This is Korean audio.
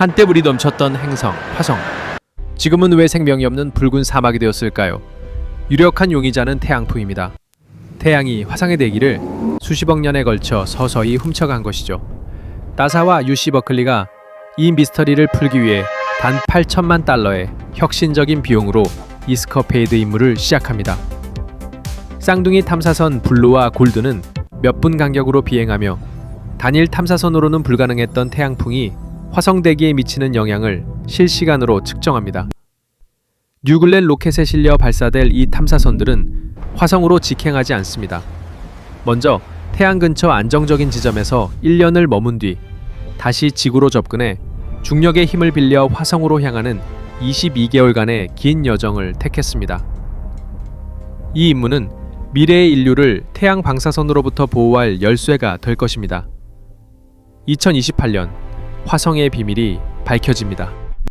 한때 물이 넘쳤던 행성 화성. 지금은 왜 생명이 없는 붉은 사막이 되었을까요? 유력한 용의자는 태양풍입니다. 태양이 화성의 대기를 수십억 년에 걸쳐 서서히 훔쳐간 것이죠. 나사와 UC 버클리가 이 미스터리를 풀기 위해 단 8천만 달러의 혁신적인 비용으로 이스커페이드 임무를 시작합니다. 쌍둥이 탐사선 블루와 골드는 몇 분 간격으로 비행하며 단일 탐사선으로는 불가능했던 태양풍이 화성 대기에 미치는 영향을 실시간으로 측정합니다. 뉴글렌 로켓에 실려 발사될 이 탐사선들은 화성으로 직행하지 않습니다. 먼저 태양 근처 안정적인 지점에서 1년을 머문 뒤 다시 지구로 접근해 중력의 힘을 빌려 화성으로 향하는 22개월간의 긴 여정을 택했습니다. 이 임무는 미래의 인류를 태양 방사선으로부터 보호할 열쇠가 될 것입니다. 2028년 화성의 비밀이 밝혀집니다.